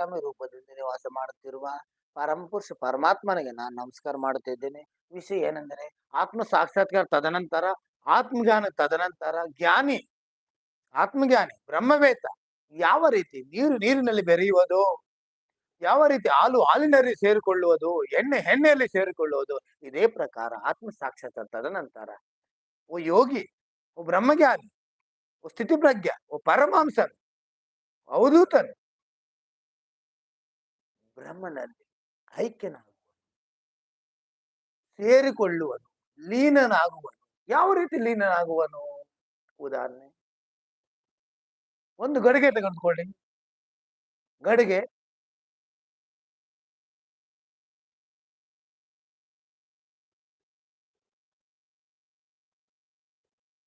ಪಟ್ಟಮ ರೂಪದಲ್ಲಿ ನಿವಾಸ ಮಾಡುತ್ತಿರುವ ಪರಮಪುರುಷ ಪರಮಾತ್ಮನಿಗೆ ನಾನು ನಮಸ್ಕಾರ ಮಾಡುತ್ತಿದ್ದೇನೆ ವಿಷಯ ಏನೆಂದರೆ, ಆತ್ಮ ಸಾಕ್ಷಾತ್ಕಾರ ತದನಂತರ, ಆತ್ಮಜ್ಞಾನ ತದನಂತರ ಜ್ಞಾನಿ, ಆತ್ಮಜ್ಞಾನಿ ಬ್ರಹ್ಮವೇತ ಯಾವ ರೀತಿ ನೀರು ನೀರಿನಲ್ಲಿ ಬೆರೆಯುವುದು, ಯಾವ ರೀತಿ ಹಾಲು ಹಾಲಿನಲ್ಲಿ ಸೇರಿಕೊಳ್ಳುವುದು, ಎಣ್ಣೆ ಎಣ್ಣೆಯಲ್ಲಿ ಸೇರಿಕೊಳ್ಳುವುದು, ಇದೇ ಪ್ರಕಾರ ಆತ್ಮ ಸಾಕ್ಷಾತ್ಕಾರ ತದನಂತರ ಓ ಯೋಗಿ, ಓ ಬ್ರಹ್ಮಜ್ಞಾನಿ, ಓ ಸ್ಥಿತಿಪ್ರಜ್ಞ, ಓ ಪರಮಾಂಸನ್ ಅವಧೂತನು ಬ್ರಹ್ಮನಲ್ಲಿ ಐಕ್ಯನಾಗುವನು ಸೇರಿಕೊಳ್ಳುವನು, ಲೀನನಾಗುವನು. ಯಾವ ರೀತಿ ಲೀನನಾಗುವನು? ಉದಾಹರಣೆ. ಒಂದು ಗಡಿಗೆ ತೆಗೆದುಕೊಳ್ಳಿ. ಗಡಿಗೆ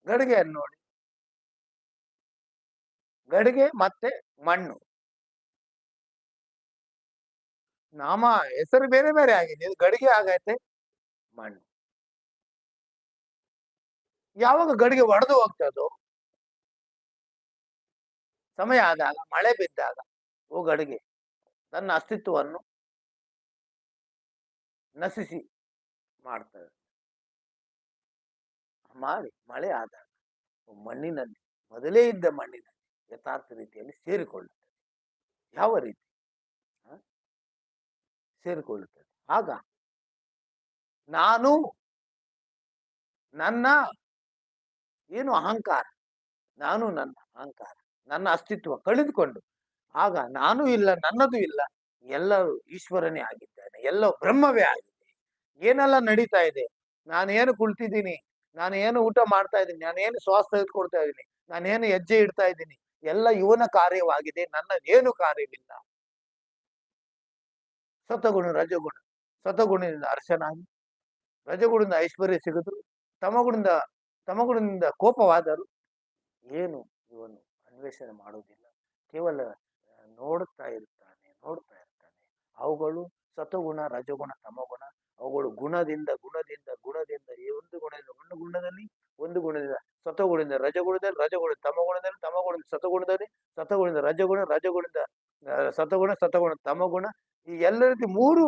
ಗಡಿಗೆಯನ್ನು ನೋಡಿ. ಗಡಿಗೆ ಮತ್ತೆ ಮಣ್ಣು. ನಾಮ, ಹೆಸರು ಬೇರೆ ಬೇರೆ ಆಗಿದೆ. ಇದು ಗಡಿಗೆ ಆಗೈತೆ ಮಣ್ಣು. ಯಾವಾಗ ಗಡಿಗೆ ಒಡೆದು ಹೋಗ್ತದೋ? ಸಮಯ ಆದಾಗ, ಮಳೆ ಬಿದ್ದಾಗ, ಓ ಗಡಿಗೆ, ತನ್ನ ಅಸ್ತಿತ್ವವನ್ನು ನಶಿಸಿ ಮಾಡ್ತದೆ. ಮಾಡಿ, ಮಳೆ ಆದಾಗ, ಮಣ್ಣಿನಲ್ಲಿ, ಮೊದಲೇ ಇದ್ದ ಮಣ್ಣಿನಲ್ಲಿ ಯಥಾರ್ಥ ರೀತಿಯಲ್ಲಿ ಸೇರಿಕೊಳ್ಳುತ್ತದೆ. ಯಾವ ರೀತಿ? ಸೇರಿಕೊಳ್ಳುತ್ತದೆ. ಆಗ ನಾನು ನನ್ನ ಏನು ಅಹಂಕಾರ? ನಾನು ನನ್ನ ಅಹಂಕಾರ, ನನ್ನ ಅಸ್ತಿತ್ವ ಕಳೆದುಕೊಂಡು, ಆಗ ನಾನು ಇಲ್ಲ, ನನ್ನದು ಇಲ್ಲ, ಎಲ್ಲರೂ ಈಶ್ವರನೇ ಆಗಿದ್ದೇನೆ, ಎಲ್ಲ ಬ್ರಹ್ಮವೇ ಆಗಿದೆ, ಏನೆಲ್ಲ ನಡೀತಾ ಇದೆ? ನಾನೇನು ಕುಳಿತಿದ್ದೀನಿ? ನಾನು ಏನು ಊಟ ಮಾಡ್ತಾ ಇದ್ದೀನಿ? ನಾನೇನು ಶ್ವಾಸ ತೆಗೆದುಕೊಡ್ತಾ ಇದ್ದೀನಿ? ನಾನೇನು ಹೆಜ್ಜೆ ಇಡ್ತಾ ಇದ್ದೀನಿ? ಎಲ್ಲ ಇವನ ಕಾರ್ಯವಾಗಿದೆ ನನ್ನ ಏನು ಕಾರ್ಯವಿಲ್ಲ. ಸತಗುಣ ರಜಗುಣ. ಸತಗುಣದಿಂದ ಅರ್ಶನಾಗಿ, ರಜಗುಣದಿಂದ ಐಶ್ವರ್ಯ ಸಿಗದು ತಮಗುಣದಿಂದ ತಮಗುಣದಿಂದ ಕೋಪವಾದರು ಏನು ಇವನು ಅನ್ವೇಷಣೆ ಮಾಡುವುದಿಲ್ಲ ಕೇವಲ ನೋಡುತ್ತಾ ಇರ್ತಾನೆ, ನೋಡ್ತಾ ಇರ್ತಾನೆ. ಅವುಗಳು ಸತಗುಣ, ರಜಗುಣ, ತಮಗುಣ. ಅವುಗಳು ಗುಣದಿಂದ ಗುಣದಿಂದ ಗುಣದಿಂದ, ಈ ಒಂದು ಗುಣದಿಂದ, ಒಂದು ಗುಣದಲ್ಲಿ, ಒಂದು ಗುಣದಿಂದ, ಸತಗುಣದಿಂದ ರಜಗುಣದಲ್ಲಿ ರಜಗುಣ ತಮಗುಣದಲ್ಲಿ, ತಮಗುಣದಿಂದ ಸತಗುಣದಲ್ಲಿ, ಸತಗುಣದಿಂದ ರಜಗುಣ, ರಜಗುಣದಿಂದ ಸತಗುಣ ಸತಗುಣ, ತಮಗುಣ ಈ ಎಲ್ಲ ರೀತಿ ಮೂರು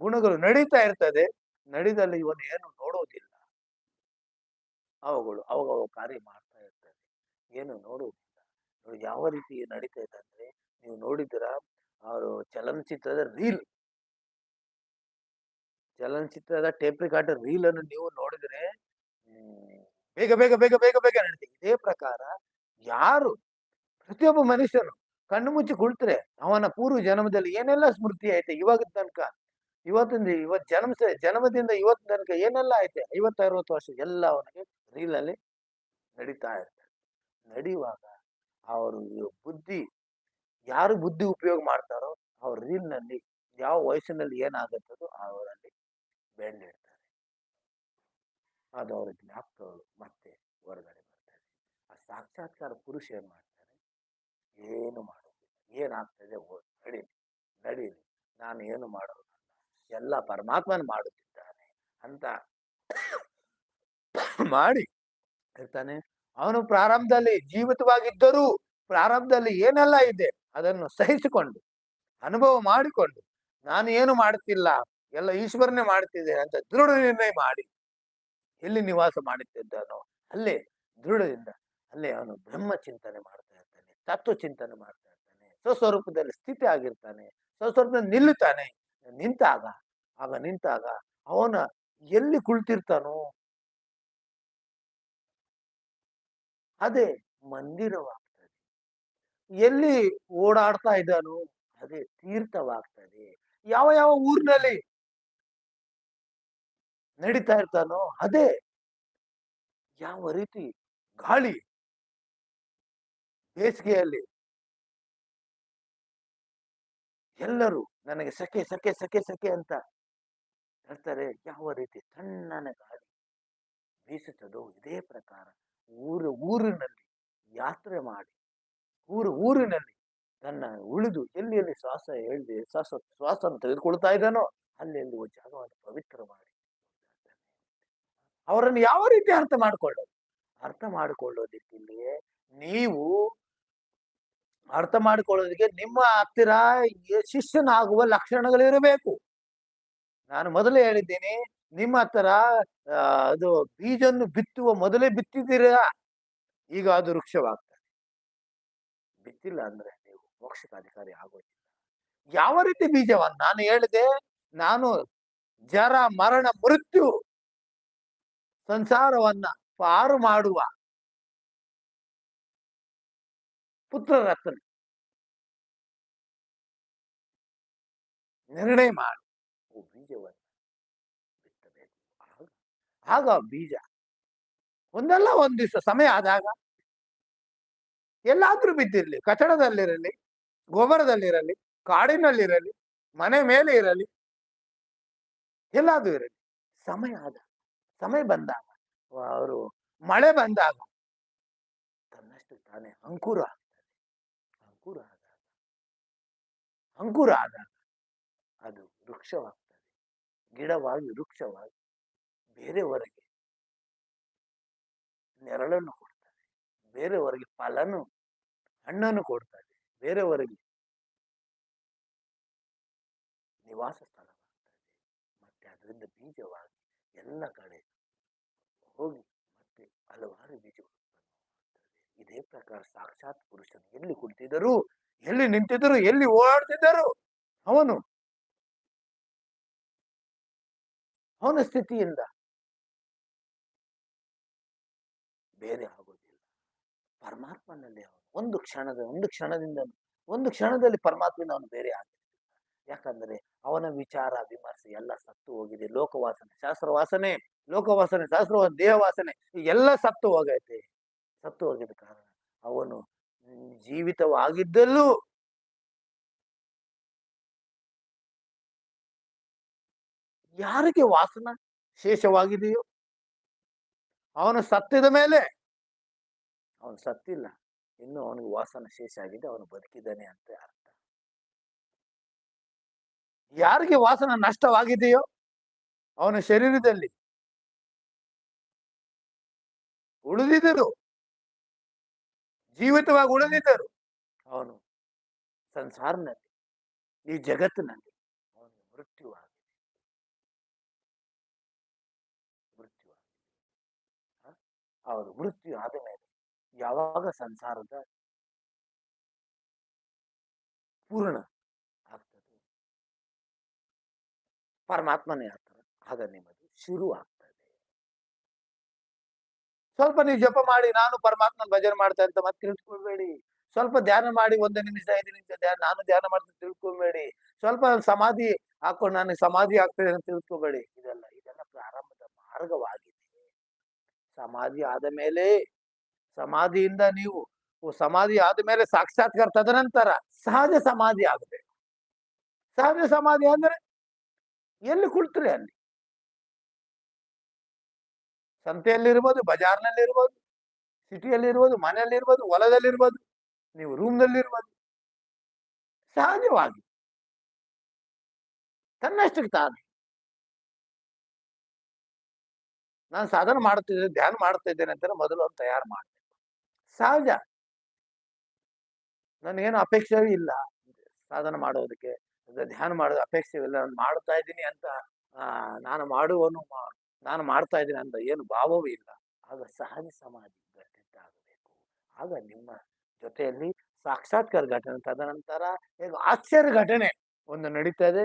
ಗುಣಗಳು ನಡೀತಾ ಇರ್ತದೆ. ನಡೆದಲ್ಲಿ ಇವನು ಏನು ನೋಡೋದಿಲ್ಲ ಅವುಗಳು ಅವಾಗ ಕಾರ್ಯ ಮಾಡ್ತಾ ಇರ್ತದೆ. ಏನು ನೋಡುವುದಿಲ್ಲ. ನೋಡಿ ಯಾವ ರೀತಿ ನಡೀತಾ ಇದೆ ಅಂದ್ರೆ ನೀವು ನೋಡಿದ್ರ ಅವರು ಚಲನಚಿತ್ರದ ರೀಲ್. ಚಲನಚಿತ್ರದ ಟೇಪ್ ರೆಕಾರ್ಡರ್ ರೀಲ್ ಅನ್ನು ನೀವು ನೋಡಿದ್ರೆ ಬೇಗ ಬೇಗ ಬೇಗ ಬೇಗ ಬೇಗ ನಡೀತೀವಿ ಇದೇ ಪ್ರಕಾರ ಯಾರು ಪ್ರತಿಯೊಬ್ಬ ಮನುಷ್ಯನು ಕಣ್ಣು ಮುಚ್ಚಿ ಕುಳಿತರೆ. ಅವನ ಪೂರ್ವ ಜನ್ಮದಲ್ಲಿ ಏನೆಲ್ಲ ಸ್ಮೃತಿ ಐತೆ? ಇವಾಗ ತನಕ, ಇವತ್ತಿಂದ ಇವತ್ ಜನ್ಮ ಜನ್ಮದಿಂದ ಇವತ್ತು ತನಕ ಏನೆಲ್ಲ ಐತೆ? ಐವತ್ತು ಅರವತ್ತು ವರ್ಷ ಎಲ್ಲ ಅವನಿಗೆ ರೀಲಲ್ಲಿ ನಡೀತಾ ಇರ್ತದೆ. ನಡೆಯುವಾಗ ಅವರು ಬುದ್ಧಿ, ಯಾರು ಬುದ್ಧಿ ಉಪಯೋಗ ಮಾಡ್ತಾರೋ ಅವ್ರ ರೀಲ್ನಲ್ಲಿ ಯಾವ ವಯಸ್ಸಿನಲ್ಲಿ ಏನಾಗುತ್ತದೋ ಅವರಲ್ಲಿ ಬೆಳೆದಿರ್ತಾರೆ ಅದು ಅವರ ಜ್ಞಾಪಕಗಳು ಮತ್ತೆ ಹೊರಗಡೆ ಬರ್ತಾರೆ ಆ ಸಾಕ್ಷಾತ್ಕಾರ ಪುರುಷ ಏನ್ ಮಾಡ್ತಾರೆ ಏನು ಮಾಡೋದಿಲ್ಲ ಏನಾಗ್ತದೆ? ನಡೀಲಿ ನಡೀಲಿ. ನಾನು ಏನು ಮಾಡೋದು ಎಲ್ಲ ಪರಮಾತ್ಮನ ಮಾಡುತ್ತಿದ್ದಾನೆ ಅಂತ ಮಾಡಿ ಇರ್ತಾನೆ ಅವನು ಪ್ರಾರಂಭದಲ್ಲಿ ಜೀವಿತವಾಗಿದ್ದರೂ ಪ್ರಾರಂಭದಲ್ಲಿ ಏನೆಲ್ಲ ಇದೆ ಅದನ್ನು ಸಹಿಸಿಕೊಂಡು, ಅನುಭವ ಮಾಡಿಕೊಂಡು, ನಾನು ಏನು ಮಾಡುತ್ತಿಲ್ಲ, ಎಲ್ಲ ಈಶ್ವರನೇ ಮಾಡುತ್ತಿದ್ದೇನೆ ಅಂತ ದೃಢ ನಿರ್ಣಯ ಮಾಡಿ ಎಲ್ಲಿ ನಿವಾಸ ಮಾಡುತ್ತಿದ್ದಾನೋ ಅಲ್ಲೇ ದೃಢದಿಂದ, ಅಲ್ಲೇ ಅವನು ಬ್ರಹ್ಮ ಚಿಂತನೆ ಮಾಡ್ತಾ ಇರ್ತಾನೆ ತತ್ವ ಚಿಂತನೆ ಮಾಡ್ತಾ ಇರ್ತಾನೆ ಸ್ವಸ್ವರೂಪದಲ್ಲಿ ಸ್ಥಿತಿ ಆಗಿರ್ತಾನೆ. ಸ್ವಸ್ವರೂಪದಲ್ಲಿ ನಿಲ್ಲುತ್ತಾನೆ. ನಿಂತಾಗ, ಆಗ ನಿಂತಾಗ ಅವನ ಎಲ್ಲಿ ಕುಳಿತಿರ್ತಾನೋ ಅದೇ ಮಂದಿರವಾಗ್ತದೆ. ಎಲ್ಲಿ ಓಡಾಡ್ತಾ ಇದ್ದಾನೋ ಅದೇ ತೀರ್ಥವಾಗ್ತದೆ. ಯಾವ ಯಾವ ಊರಿನಲ್ಲಿ ನಡೀತಾ ಇರ್ತಾನೋ ಅದೇ ಯಾವ ರೀತಿ ಗಾಳಿ ಬೇಸಿಗೆಯಲ್ಲಿ ಎಲ್ಲರೂ ನನಗೆ ಸಖೆ ಸಖೆ ಸಖೆ ಸಖೆ ಅಂತ ಹೇಳ್ತಾರೆ, ಯಾವ ರೀತಿ ತಣ್ಣನ ಗಾಳಿ ಬೀಸುತ್ತದೋ ಇದೇ ಪ್ರಕಾರ ಊರು, ಊರಿನಲ್ಲಿ ಯಾತ್ರೆ ಮಾಡಿ, ಊರು, ಊರಿನಲ್ಲಿ ತನ್ನ ಉಳಿದು ಎಲ್ಲಿ ಎಲ್ಲಿ ಶ್ವಾಸ ಹೇಳಿದೆ, ಶ್ವಾಸ, ಶ್ವಾಸನ ತೆಗೆದುಕೊಳ್ತಾ ಇದ್ದಾನೋ ಅಲ್ಲಿ ಒಂದು ಜಾಗವನ್ನು ಪವಿತ್ರ ಮಾಡಿ. ಅವರನ್ನು ಯಾವ ರೀತಿ ಅರ್ಥ ಮಾಡಿಕೊಳ್ಳೋದು? ಅರ್ಥ ಮಾಡಿಕೊಳ್ಳೋದಿಕ್ಕಿಲ್ಲಿಯೇ ನೀವು ಅರ್ಥ ಮಾಡಿಕೊಳ್ಳೋದಕ್ಕೆ ನಿಮ್ಮ ಹತ್ತಿರ ಶಿಷ್ಯನಾಗುವ ಲಕ್ಷಣಗಳಿರಬೇಕು. ನಾನು ಮೊದಲೇ ಹೇಳಿದ್ದೀನಿ, ನಿಮ್ಮ ಹತ್ರ ಅದು ಬೀಜನ್ನು ಬಿತ್ತುವ ಮೊದಲೇ ಬಿತ್ತಿದ್ದೀರಾ? ಈಗ ಅದು ವೃಕ್ಷವಾಗ್ತದೆ ಬಿತ್ತಿಲ್ಲ ಅಂದ್ರೆ ನೀವು ಮೋಕ್ಷಕ ಅಧಿಕಾರಿ ಆಗೋದಿಲ್ಲ. ಯಾವ ರೀತಿ ಬೀಜವನ್ನು? ನಾನು ಹೇಳಿದೆ, ನಾನು ಜರ ಮರಣ ಮೃತ್ಯು ಸಂಸಾರವನ್ನ ಪಾರು ಮಾಡುವ ಪುತ್ರ ರತ್ನ ನಿರ್ಣಯ ಮಾಡು. ಬೀಜವನ್ನು ಬಿತ್ತಬೇಕು ಆಗ ಬೀಜ ಒಂದಲ್ಲ ಒಂದ್ ದಿವಸ ಸಮಯ ಆದಾಗ ಎಲ್ಲಾದ್ರೂ ಬಿದ್ದಿರಲಿ. ಕಟ್ಟಡದಲ್ಲಿರಲಿ ಗೊಬ್ಬರದಲ್ಲಿರಲಿ ಕಾಡಿನಲ್ಲಿರಲಿ, ಮನೆ ಮೇಲೆ ಇರಲಿ. ಎಲ್ಲಾದ್ರೂ ಇರಲಿ. ಸಮಯ ಆದ. ಸಮಯ ಬಂದಾಗ, ಅವರು ಮಳೆ ಬಂದಾಗ ತನ್ನಷ್ಟು ತಾನೇ ಅಂಕುರ ಅಂಕುರ ಆದಾಗ ಅಂಕುರ ಆದಾಗ ಅದು ವೃಕ್ಷವಾಗ್ತದೆ. ಗಿಡವಾಗಿ ವೃಕ್ಷವಾಗಿ ಬೇರೆಯವರೆಗೆ ನೆರಳನ್ನು ಕೊಡ್ತದೆ. ಬೇರೆಯವರಿಗೆ ಫಲನು, ಹಣ್ಣನ್ನು ಕೊಡ್ತದೆ. ಬೇರೆಯವರಿಗೆ ನಿವಾಸ ಸ್ಥಳವಾಗ್ತದೆ. ಮತ್ತೆ ಅದರಿಂದ ಬೀಜವಾಗಿ ಎಲ್ಲ ಕಡೆ ಹೋಗಿ ಮತ್ತೆ ಹಲವಾರು ಬೀಜಗಳು ಇದೇ ಪ್ರಕಾರ ಸಾಕ್ಷಾತ್ ಪುರುಷನು ಎಲ್ಲಿ ಕುಳಿತಿದ್ದರು, ಎಲ್ಲಿ ನಿಂತಿದ್ದರು, ಎಲ್ಲಿ ಓಡಾಡ್ತಿದ್ದರು ಅವನು ಅವನ ಸ್ಥಿತಿಯಿಂದ ಬೇರೆ ಆಗೋದಿಲ್ಲ ಪರಮಾತ್ಮನಲ್ಲಿ ಅವನು ಒಂದು ಕ್ಷಣದ, ಒಂದು ಕ್ಷಣದಿಂದ, ಒಂದು ಕ್ಷಣದಲ್ಲಿ ಪರಮಾತ್ಮನ ಅವನು ಬೇರೆ ಆಗಿರ್ತಿಲ್ಲ ಯಾಕಂದ್ರೆ ಅವನ ವಿಚಾರ, ವಿಮರ್ಶೆ ಎಲ್ಲ ಸತ್ತು ಹೋಗಿದೆ. ಲೋಕವಾಸನೆ, ಶಾಸ್ತ್ರವಾಸನೆ, ಲೋಕವಾಸನೆ ಶಾಸ್ತ್ರ ದೇಹವಾಸನೆ ಎಲ್ಲ ಸತ್ತು ಹೋಗೈತೆ. ಸತ್ತು ಹೋಗಿದ ಕಾರಣ ಅವನು ಜೀವಿತವಾಗಿದ್ದಲ್ಲೂ ಯಾರಿಗೆ ವಾಸನ ಶೇಷವಾಗಿದೆಯೋ ಅವನು ಸತ್ತಿದ ಮೇಲೆ ಅವನು ಸತ್ತಿಲ್ಲ. ಇನ್ನು ಅವನಿಗೆ ವಾಸನ ಶೇಷ ಆಗಿದೆ. ಅವನು ಬದುಕಿದ್ದಾನೆ ಅಂತ ಅರ್ಥ. ಯಾರಿಗೆ ವಾಸನ ನಷ್ಟವಾಗಿದೆಯೋ ಅವನ ಶರೀರದಲ್ಲಿ ಉಳಿದಿದ್ದರು ಜೀವಿತವಾಗಿ ಉಳಿದಿದ್ದರು. ಅವನು ಸಂಸಾರನಲ್ಲಿ, ಈ ಜಗತ್ತಿನಲ್ಲಿ ಅವನು ಮೃತ್ಯುವಾಗಿದೆ ಮೃತ್ಯುವಾಗಿದೆ? ಅವರು ಮೃತ್ಯು ಆದ ಮೇಲೆ ಯಾವಾಗ ಸಂಸಾರದ ಪೂರ್ಣ ಆಗ್ತದೆ? ಪರಮಾತ್ಮನೇ ಆಗ್ತಾರೆ ಆಗ ನಿಮ್ಮದು ಶುರು ಆಗ್ತದೆ ಸ್ವಲ್ಪ ನೀವು ಜಪ ಮಾಡಿ, ನಾನು ಪರಮಾತ್ಮನ ಭಜನೆ ಮಾಡ್ತಾ ಅಂತ ಮತ್ತೆ ತಿಳ್ಕೊಳ್ಬೇಡಿ ಸ್ವಲ್ಪ ಧ್ಯಾನ ಮಾಡಿ, ಒಂದು ನಿಮಿಷ, ಐದು ನಿಮಿಷ ಧ್ಯಾನ, ನಾನು ಧ್ಯಾನ ಮಾಡ್ತೀನಿ ತಿಳ್ಕೊಬೇಡಿ ಸ್ವಲ್ಪ ಸಮಾಧಿ ಹಾಕೊಂಡು ನಾನು ಸಮಾಧಿ ಆಗ್ತದೆ ಅಂತ ತಿಳ್ಕೊಬೇಡಿ ಇದೆಲ್ಲ ಇದೆಲ್ಲ ಪ್ರಾರಂಭದ ಮಾರ್ಗವಾಗಿದೆ. ಸಮಾಧಿ ಆದ ಮೇಲೆ, ಸಮಾಧಿಯಿಂದ ನೀವು ಸಮಾಧಿ ಆದ ಮೇಲೆ ಸಾಕ್ಷಾತ್ಕಾರ ತದನಂತರ ಸಹಜ ಸಮಾಧಿ ಆಗಬೇಕು. ಸಹಜ ಸಮಾಧಿ ಅಂದ್ರೆ ಎಲ್ಲಿ ಕುಳಿತ್ರಿ ಅಲ್ಲಿ? ಸಂತೆಯಲ್ಲಿರ್ಬೋದು, ಬಜಾರ್ನಲ್ಲಿರ್ಬೋದು, ಸಿಟಿಯಲ್ಲಿರ್ಬೋದು, ಮನೆಯಲ್ಲಿರ್ಬೋದು, ಹೊಲದಲ್ಲಿರ್ಬೋದು, ನೀವು ರೂಮ್ನಲ್ಲಿರ್ಬೋದು. ಸಹಜವಾಗಿ ತನ್ನಷ್ಟಕ್ಕೆ ತಾನೆ. ನಾನು ಸಾಧನ ಮಾಡುತ್ತಿದ್ದೆ, ಧ್ಯಾನ ಮಾಡ್ತಾ ಇದ್ದೇನೆ ಅಂತ ಮೊದಲು ಅವ್ರು ತಯಾರು ಮಾಡಬೇಕು ಸಹಜ ನನಗೇನು ಅಪೇಕ್ಷೆಯೂ ಇಲ್ಲ. ಸಾಧನ ಮಾಡೋದಕ್ಕೆ ಧ್ಯಾನ ಮಾಡೋದು ಅಪೇಕ್ಷೆಯಿಲ್ಲ ನಾನು ಮಾಡ್ತಾ ಇದ್ದೀನಿ ಅಂತ ನಾನು ಮಾಡುವನು ನಾನು ಮಾಡ್ತಾ ಇದ್ದೀನಿ ಅಂತ ಏನು ಭಾವವೂ ಇಲ್ಲ. ಆಗ ಸಹಜ ಸಮಾಧಿ ಘಟಿತ ಆಗಬೇಕು. ಆಗ ನಿಮ್ಮ ಜೊತೆಯಲ್ಲಿ ಸಾಕ್ಷಾತ್ಕಾರ ಘಟನೆ ತದನಂತರ ಈಗ ಆಶ್ಚರ್ಯ ಘಟನೆ ಒಂದು ನಡೀತಾ ಇದೆ.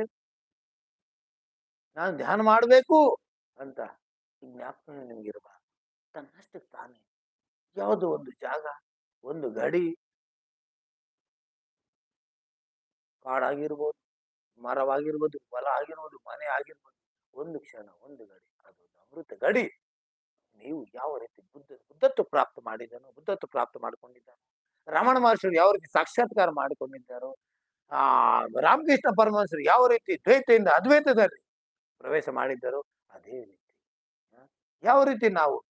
ನಾನು ಧ್ಯಾನ ಮಾಡಬೇಕು ಅಂತ ಈ ಜ್ಞಾಪನೆ ನಿಮ್ಗಿರಬಾರ್ದು ತನ್ನಷ್ಟಕ್ಕೆ ತಾನೇ. ಯಾವುದೋ ಒಂದು ಜಾಗ, ಒಂದು ಗಡಿ. ಕಾಡಾಗಿರ್ಬೋದು, ಮರವಾಗಿರ್ಬೋದು, ಹೊಲ ಆಗಿರ್ಬೋದು, ಮನೆ ಆಗಿರ್ಬೋದು, ಒಂದು ಕ್ಷಣ, ಒಂದು ಗಡಿ. ಗಡಿ. ನೀವು ಯಾವ ರೀತಿ ಬುದ್ಧ, ಬುದ್ಧತ್ವ ಪ್ರಾಪ್ತ ಮಾಡಿದನು ಬುದ್ಧತ್ವ ಪ್ರಾಪ್ತ ಮಾಡಿಕೊಂಡಿದ್ದಾನೆ ರಮಣ ಮಹರ್ಷಿಗಳು ಯಾವ ರೀತಿ ಸಾಕ್ಷಾತ್ಕಾರ ಮಾಡಿಕೊಂಡಿದ್ದಾರೋ, ಆ, ರಾಮಕೃಷ್ಣ ಪರಮಹಂಸರು ಯಾವ ರೀತಿ ದ್ವೈತೆಯಿಂದ ಅದ್ವೈತದಲ್ಲಿ ಪ್ರವೇಶ ಮಾಡಿದ್ದರು, ಅದೇ ರೀತಿ. ಯಾವ ರೀತಿ ನಾವು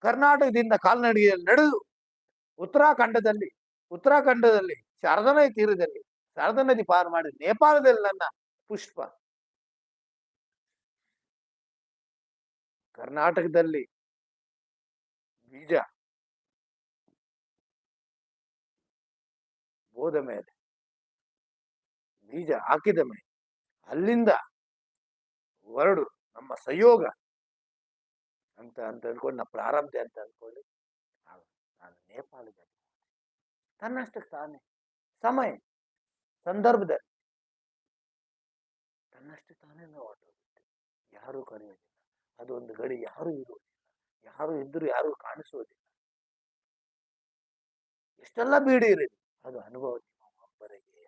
ಕರ್ನಾಟಕದಿಂದ ಕಾಲ್ನಡಿಗೆಯಲ್ಲಿ ನಡೆದು ಉತ್ತರಾಖಂಡದಲ್ಲಿ ಉತ್ತರಾಖಂಡದಲ್ಲಿ ಶಾರದಾ ತೀರದಲ್ಲಿ, ಶಾರದಾ ನದಿ ಪಾರು ಮಾಡಿ ನೇಪಾಳದಲ್ಲಿ ನನ್ನ ಪುಷ್ಪ ಕರ್ನಾಟಕದಲ್ಲಿ ಬೀಜ ಹೋದ ಮೇಲೆ ಬೀಜ ಹಾಕಿದ ಮೇಲೆ ಅಲ್ಲಿಂದ ಹೊರಡು ನಮ್ಮ ಸಹಯೋಗ ಅಂತ ಅಂತ ಅನ್ಕೊಂಡು ನಾ ಪ್ರಾರಂಭ ಅಂತ ಅನ್ಕೊಳ್ಳಿ ಆಗ ನಾನು ನೇಪಾಳದಲ್ಲಿ ತನ್ನಷ್ಟಕ್ಕೆ ತಾನೇ. ಸಮಯ, ಸಂದರ್ಭದಲ್ಲಿ ತನ್ನಷ್ಟಕ್ಕೆ ತಾನೇ ನಾವು ಹೊರಟೋಗುತ್ತೆ ಯಾರು ಕರೆಯೋದಿಲ್ಲ. ಅದೊಂದು ಗಡಿ ಯಾರು ಇರುವುದಿಲ್ಲ ಯಾರು ಇದ್ದರೂ ಯಾರು ಕಾಣಿಸುವುದಿಲ್ಲ ಎಷ್ಟೆಲ್ಲ ಬೀಡಿ ಇರಲಿ ಅದು ಅನುಭವ ನಿಮ್ಮ ಒಬ್ಬರಿಗೆ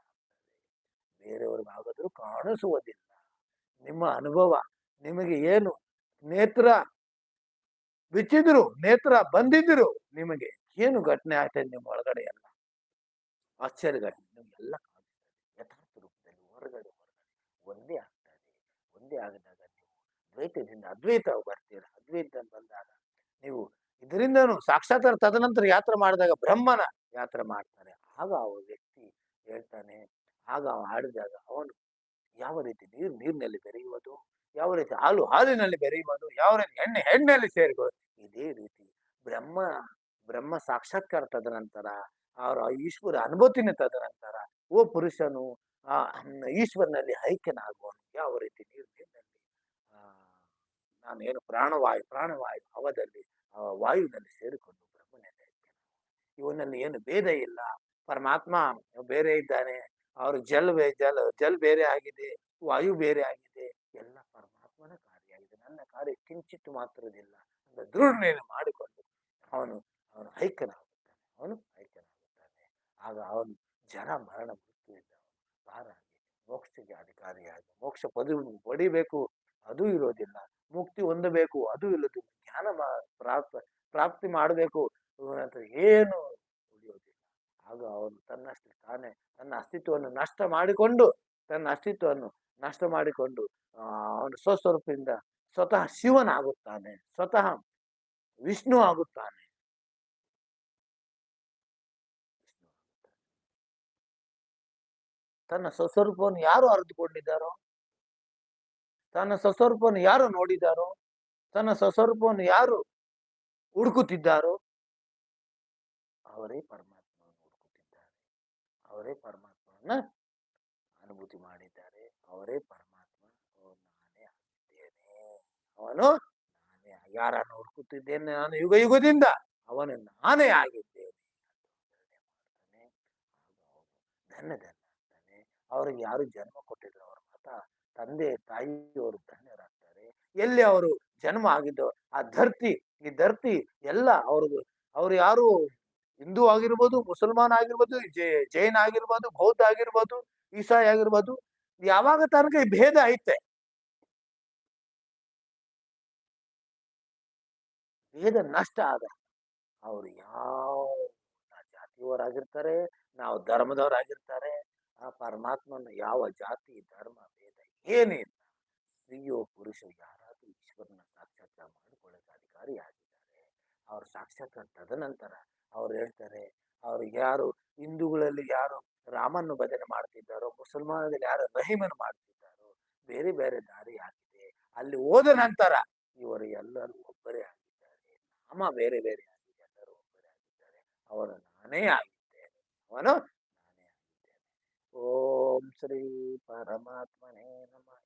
ಬೇರೆಯವ್ರಿಗೆ ಆಗೋದ್ರೂ ಕಾಣಿಸುವುದಿಲ್ಲ. ನಿಮ್ಮ ಅನುಭವ ನಿಮಗೆ ಏನು ನೇತ್ರ ಬಿಚ್ಚಿದ್ರು, ನೇತ್ರ ಬಂದಿದ್ರು, ನಿಮಗೆ ಏನು ಘಟನೆ ಆಗ್ತದೆ ನಿಮ್ಮ ಒಳಗಡೆ ಎಲ್ಲ ಆಶ್ಚರ್ಯ ಘಟನೆ. ನಿಮ್ಗೆಲ್ಲ ಕಾಣಿಸ್ತದೆ. ಯಥಾರ್ಥ ರೂಪದಲ್ಲಿ ಹೊರಗಡೆ ಹೊರಗಡೆ. ಒಂದೇ ಆಗ್ತದೆ. ಒಂದೇ ಆಗದಾಗ ನೀವು ದ್ವೈತದಿಂದ ಅದ್ವೈತ ಬರ್ತೀರ? ಅದ್ವೈತ ಬಂದಾಗ ನೀವು ಇದರಿಂದನೂ ಸಾಕ್ಷಾತ್ಕಾರ ತದನಂತರ ಯಾತ್ರೆ ಮಾಡಿದಾಗ ಬ್ರಹ್ಮನ ಯಾತ್ರೆ ಮಾಡ್ತಾರೆ. ಆಗ ಅವ ವ್ಯಕ್ತಿ ಹೇಳ್ತಾನೆ, ಆಗ ಅವ ಆಡಿದಾಗ ಅವನು ಯಾವ ರೀತಿ ನೀರು, ನೀರಿನಲ್ಲಿ ಬೆರೆಯುವುದು, ಯಾವ ರೀತಿ ಹಾಲು ಹಾಲಿನಲ್ಲಿ ಬೆರೆಯುವುದು, ಯಾವ ರೀತಿ ಎಣ್ಣೆ, ಎಣ್ಣೆಯಲ್ಲಿ ಸೇರಿಕೊಳ್ಳೋದು ಇದೇ ರೀತಿ ಬ್ರಹ್ಮ ಬ್ರಹ್ಮ ಸಾಕ್ಷಾತ್ಕಾರ ತದನಂತರ ಅವರ ಈಶ್ವರ ಅನುಭೂತಿನ ತದನಂತರ ಓ ಪುರುಷನು, ಆ ಈಶ್ವರನಲ್ಲಿ ಐಕ್ಯನಾಗುವನು, ಯಾವ ರೀತಿ ನೀರು ನಾನು ಏನು ಪ್ರಾಣವಾಯು ಪ್ರಾಣವಾಯು ಹವದಲ್ಲಿ ವಾಯುವಿನಲ್ಲಿ ಸೇರಿಕೊಂಡು ಐಕ್ಯನಾಗುವನು ಇವನಲ್ಲಿ ಏನು ಭೇದ ಇಲ್ಲ. ಪರಮಾತ್ಮ ಬೇರೆ ಇದ್ದಾನೆ. ಅವರು ಜಲ್ ಜಲ್ ಜಲ್ ಬೇರೆ ಆಗಿದೆ, ವಾಯು ಬೇರೆ ಆಗಿದೆ. ಎಲ್ಲ ಪರಮಾತ್ಮನ ಕಾರ್ಯ. ಇದು ನನ್ನ ಕಾರ್ಯ. ಕಿಂಚಿತ್ತು ಮಾತ್ರದಿಲ್ಲ. ಅಂತ ದೃಢನೆಯನ್ನು ಮಾಡಿಕೊಂಡು ಅವನು ಅವನು ಐಕ್ಯನಾಗುತ್ತಾನೆ ಅವನು ಐಕ್ಯನಾಗುತ್ತಾನೆ ಆಗ ಅವನು ಜನ ಮರಣ ಮೃತ್ಯುವಿಂದ ಪಾರಾಗಿ ಮೋಕ್ಷಕ್ಕೆ ಅಧಿಕಾರಿಯಾಗಿ, ಮೋಕ್ಷ ಪದವಿ ಪಡಿಬೇಕು. ಅದು ಇರೋದಿಲ್ಲ. ಮುಕ್ತಿ ಹೊಂದಬೇಕು, ಅದು ಇಲ್ಲದಿಲ್ಲ ಜ್ಞಾನ ಪ್ರಾಪ್ತ, ಪ್ರಾಪ್ತಿ ಮಾಡಬೇಕು ಅಂತ ಏನು ಉಳಿಯೋದಿಲ್ಲ ಆಗ ಅವನು ತನ್ನಷ್ಟು ತಾನೇ ತನ್ನ ಅಸ್ತಿತ್ವವನ್ನು ನಷ್ಟ ಮಾಡಿಕೊಂಡು, ತನ್ನ ಅಸ್ತಿತ್ವವನ್ನು ನಷ್ಟ ಮಾಡಿಕೊಂಡು ಅವನು ಸ್ವಸ್ವರೂಪದಿಂದ ಸ್ವತಃ ಶಿವನಾಗುತ್ತಾನೆ, ಸ್ವತಃ ವಿಷ್ಣು ಆಗುತ್ತಾನೆ. ತನ್ನ ಸ್ವಸ್ವರೂಪವನ್ನು ಯಾರು ಅರಿತುಕೊಂಡಿದ್ದಾರೋ ತನ್ನ ಸ್ವಸ್ವರೂಪವನ್ನು ಯಾರು ನೋಡಿದಾರೋ, ತನ್ನ ಸ್ವಸ್ವರೂಪವನ್ನು ಯಾರು ಹುಡುಕುತ್ತಿದ್ದಾರೋ, ಅವರೇ ಪರಮಾತ್ಮವನ್ನು ಹುಡುಕುತ್ತಿದ್ದಾರೆ. ಅವರೇ ಪರಮಾತ್ಮನ ಅನುಭೂತಿ ಮಾಡಿದ್ದಾರೆ. ಅವರೇ ಪರಮಾತ್ಮ. ನಾನೇ ಆಗಿದ್ದೇನೆ. ಅವನು ನಾನೇ ಯಾರನ್ನು ಹುಡುಕುತ್ತಿದ್ದೇನೆ ನಾನು ಯುಗ ಯುಗದಿಂದ, ಅವನು ನಾನೇ ಆಗಿದ್ದೇನೆ ಧನ್ಯ ಧನ್ಯ ಅಂತಾನೆ ಅವ್ರಿಗೆ ಯಾರು ಜನ್ಮ ಕೊಟ್ಟಿದ್ರು ಅವ್ರ ಮತ ತಂದೆ ತಾಯಿಯವರು ಧನ್ಯರಾಗ್ತಾರೆ ಎಲ್ಲಿ ಅವರು ಜನ್ಮ ಆಗಿದ್ದೋ ಆ ಧರ್ತಿ, ಈ ಧರ್ತಿ ಎಲ್ಲ ಅವ್ರದ್ದು. ಅವ್ರು ಯಾರು ಹಿಂದೂ ಆಗಿರ್ಬೋದು, ಮುಸಲ್ಮಾನ್ ಆಗಿರ್ಬೋದು ಜೈನ್ ಆಗಿರ್ಬೋದು, ಬೌದ್ಧ ಆಗಿರ್ಬೋದು, ಈಸಾಯಿ ಆಗಿರ್ಬೋದು, ಯಾವಾಗ ತನಕ ಈ ಭೇದ ಐತೆ. ಭೇದ ನಷ್ಟ ಆದ. ಅವ್ರು ಯಾವ ಜಾತಿಯವರಾಗಿರ್ತಾರೆ, ನಾವು ಧರ್ಮದವರಾಗಿರ್ತಾರೆ, ಆ ಪರಮಾತ್ಮನ ಯಾವ ಜಾತಿ, ಧರ್ಮ, ಭೇದ ಏನಿಲ್ಲ. ಸ್ತ್ರೀಯೋ, ಪುರುಷ ಯಾರಾದರೂ ಈಶ್ವರನ ಸಾಕ್ಷಾತ್ಕಾರ ಅಧಿಕಾರಿ ಅಧಿಕಾರಿಯಾಗಿದ್ದಾರೆ. ಅವ್ರು ಸಾಕ್ಷಾತ್ಕಾರ ತದನಂತರ ಅವ್ರು ಹೇಳ್ತಾರೆ, ಅವ್ರು ಯಾರು ಹಿಂದೂಗಳಲ್ಲಿ ಯಾರು ರಾಮನ್ನು ಭಜನೆ ಮಾಡ್ತಿದ್ದಾರೋ, ಮುಸಲ್ಮಾನದಲ್ಲಿ ಯಾರು ರಹೀಮನ್ನು ಮಾಡ್ತಿದ್ದಾರೋ, ಬೇರೆ ಬೇರೆ ದಾರಿ ಆಗಿದೆ. ಅಲ್ಲಿ ಹೋದ ನಂತರ ಇವರು ಎಲ್ಲರೂ ಒಬ್ಬರೇ ಆಗಿದ್ದಾರೆ. ನಾಮ ಬೇರೆ ಬೇರೆ ಆಗಿದೆ. ಎಲ್ಲರೂ ಒಬ್ಬರೇ ಆಗಿದ್ದಾರೆ. ಅವರ ನಾನೇ ಆಗಿದ್ದೇನೆ. ಅವನು ॐ श्री परमात्मने नमः